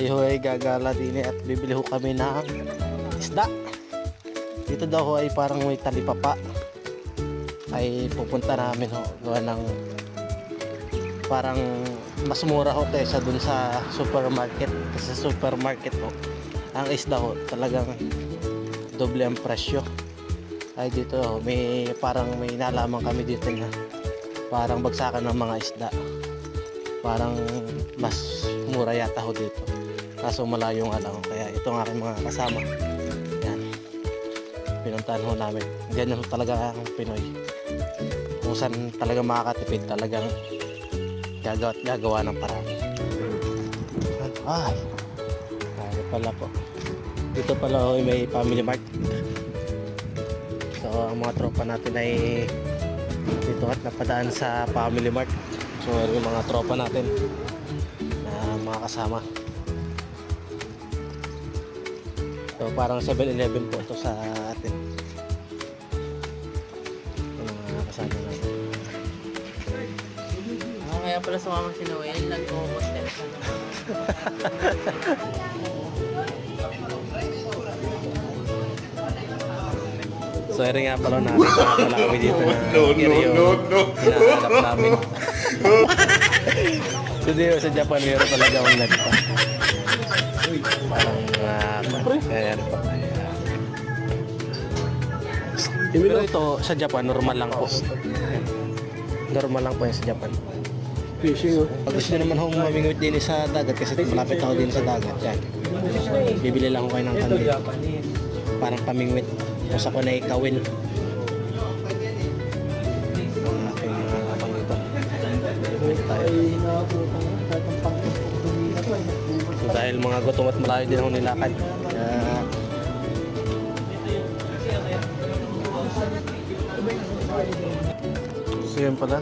tayo ay gagala din at bibili ho kami ng isda. Dito daw ho ay parang may talipapa. Ay pupunta namin ho. Gawa ng parang mas mura ho kaysa dun sa supermarket. Kasi supermarket ho, ang isda ho talagang doble ang presyo. Ay dito ho, may parang may nalaman kami dito na parang bagsakan ng mga isda. Parang mas mura yata ho dito. Kaso malayo nga lang. Kaya ito ang aking mga kasama. Yan. Pinuntahan ho namin. Ganyan talaga ang Pinoy. Kung saan talaga makakatipid talagang gagawa, gagawa ng paraan. Ay, ay pala po. Dito pala ho ay may family mart. So ang mga tropa natin ay dito at napadaan sa family mart. So yung mga tropa natin na mga kasama. So parang 7-Eleven po ito sa atin. Yung mga kasama natin. Ah, kaya pala sumama si Noel, nag-hostel ka naman. So yun nga pala natin sa pala kami dito na no, no, no, no. hinahanap namin. dito sa Japan meron talaga akong nagpa. Parang uh, kaya pa. Pero ito sa Japan normal lang po. Normal lang po yan sa Japan. Fishing oh. Pag gusto naman hong mamingwit din sa dagat kasi malapit ako din sa dagat yan. Bibili lang ako kayo ng kandil. Parang pamingwit. Tapos ako na ikawin. Dahil mga gutom at malayo din ako nilakad. Kaya... So yun pala.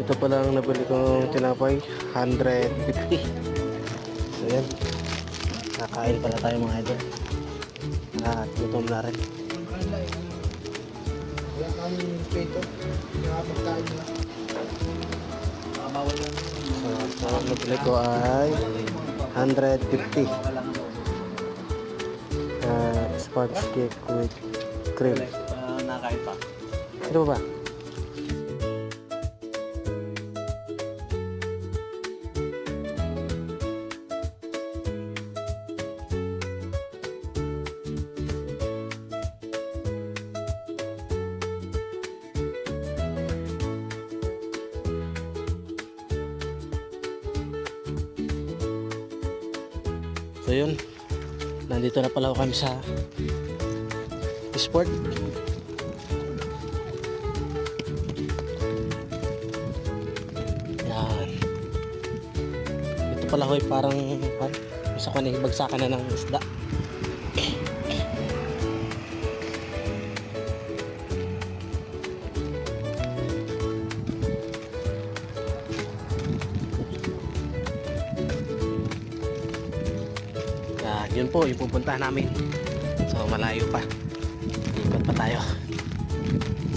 Ito pala ang nabili kong tinapay. 150. So yan. Kakain pala tayo mga idol. At gutom na rin. Wala kami peto. Nakapagkain na. Bawal lang. So ang nabili ko ay 150. Uh, sponge cake with cream. Pa. Ito ba? So yun, nandito na pala kami sa sport. Yan. Ito pala ko ay parang pan, gusto ko na ibagsakan na ng isda. Yun po, yung pupuntahan namin. So, malayo pa. Ikot pa tayo.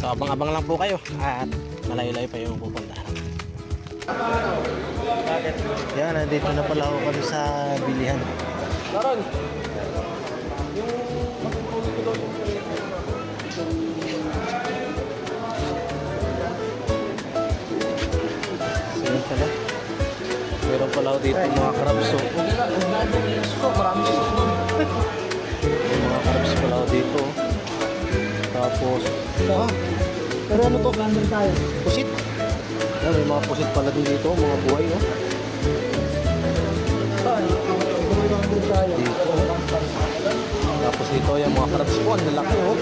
So, abang-abang lang po kayo. At malayo-layo pa yung pupuntahan namin. Yan, nandito na pala ako kami sa bilihan. Karon! Yung matutulog ko daw yung Ako dito mga crabs. So, Marami siya. may mga crabs pala ako dito. Tapos, Ah, pero ano to? Pusit. Yan, may mga pusit pala din dito, mga buhay. Oh. Din tayo. Dito. Tapos dito yung mga crabs po, ang lalaki oh.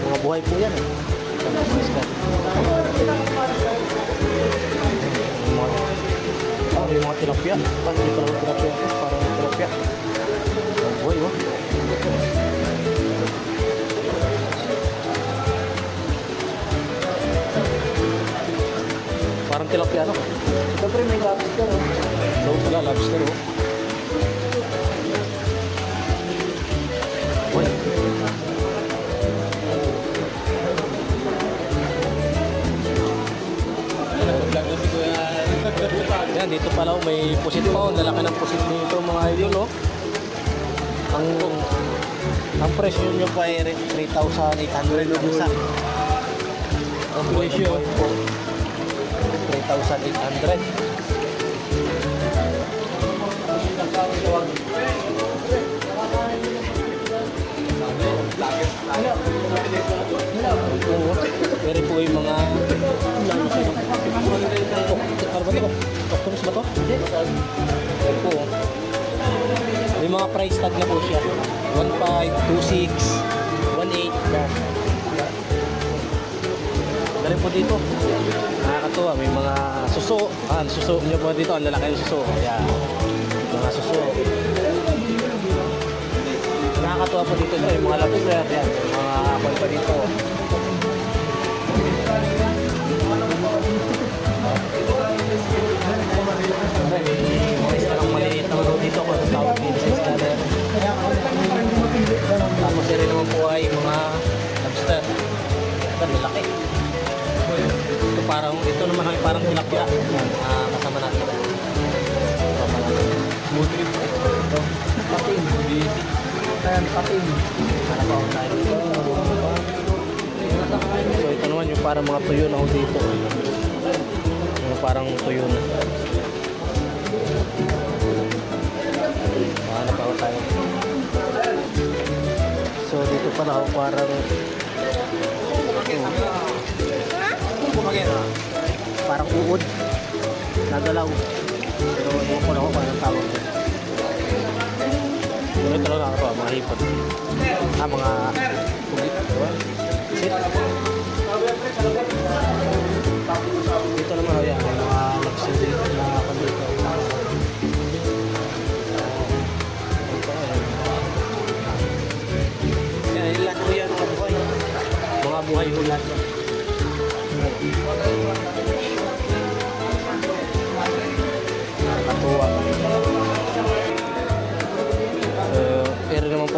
Mga buhay po yan. Eh. Yan, mga tilapia. Parang hindi pala tilapia. Parang tilapia. Ang buhay oh. Parang tilapia no? Siyempre may ka no? Daw pala, lobster oh. Dito pala oh, may pusit pa. oh. Lalaki ng pusit dito mga idol. Oh. Ang ang presyo nyo pa ay 3,800 ang isa. Ang presyo po 3,800. Ito, pero po yung mga Octopus ba to? Hindi. Ito po. May mga price tag na po siya. 1.5, 2.6, 1.8. Yan. Galing po dito. Nakakatuwa. May mga suso. Ah, suso nyo po dito. Ang lalaki ng suso. Ayan. Mga suso. Nakakatuwa po dito. Ito, yung mga lobster. Yan. Mga kwan pa dito. Ano dito. Kung anong tawag dito. Tapos rin naman po ay mga lobster. Ito, malaki. Ito parang, ito naman ay parang tilapia. Yan, ah, kasama natin. Kasama natin. Smooth trip. Ito. Pating. Ayan, pating. Para pa tayo. So ito naman yung parang mga tuyo na ho dito. Yung parang tuyo na. Pala ako parang parang uod nagalaw pero ewan ko lang kung anong tawag. Pero ito lang nakakatawa, mga hipon. Ah, mga. Diba? Sit.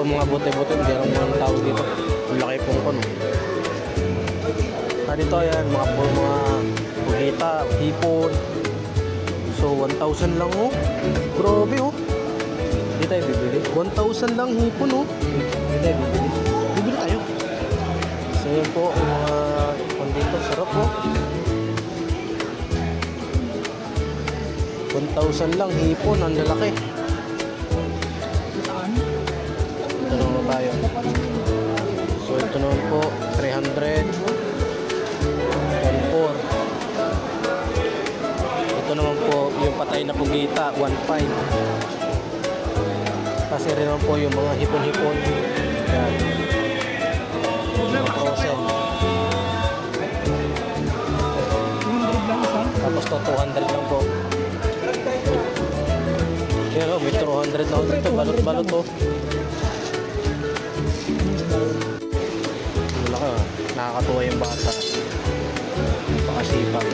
Mga bote-bote, hindi lang mga tao dito. Ang laki pong kono. Ah, dito yan, mga po, mga bugita, hipon. So, 1,000 lang oh. Grabe oh. Hindi tayo bibili. 1,000 lang hipon oh. Hindi tayo bibili. Bibili tayo. So, yan po, yung mga hipon dito. Sarap oh. 1,000 lang hipon, ang lalaki. Tayo. So ito naman po, 300. 1,400. Ito naman po, yung patay na pugita, 1,500. Kasi rin naman po yung mga hipon-hipon. Yan. Tapos to, 200 lang po. Yan o, may 200 na ako dito. Balot-balot oh. Wala nakakatuwa yung bata. Napakasipag.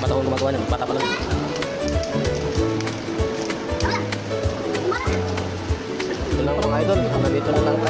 Bata ko gumagawa niyan, bata pa lang. Ito lang mga idol, nandito na lang tayo.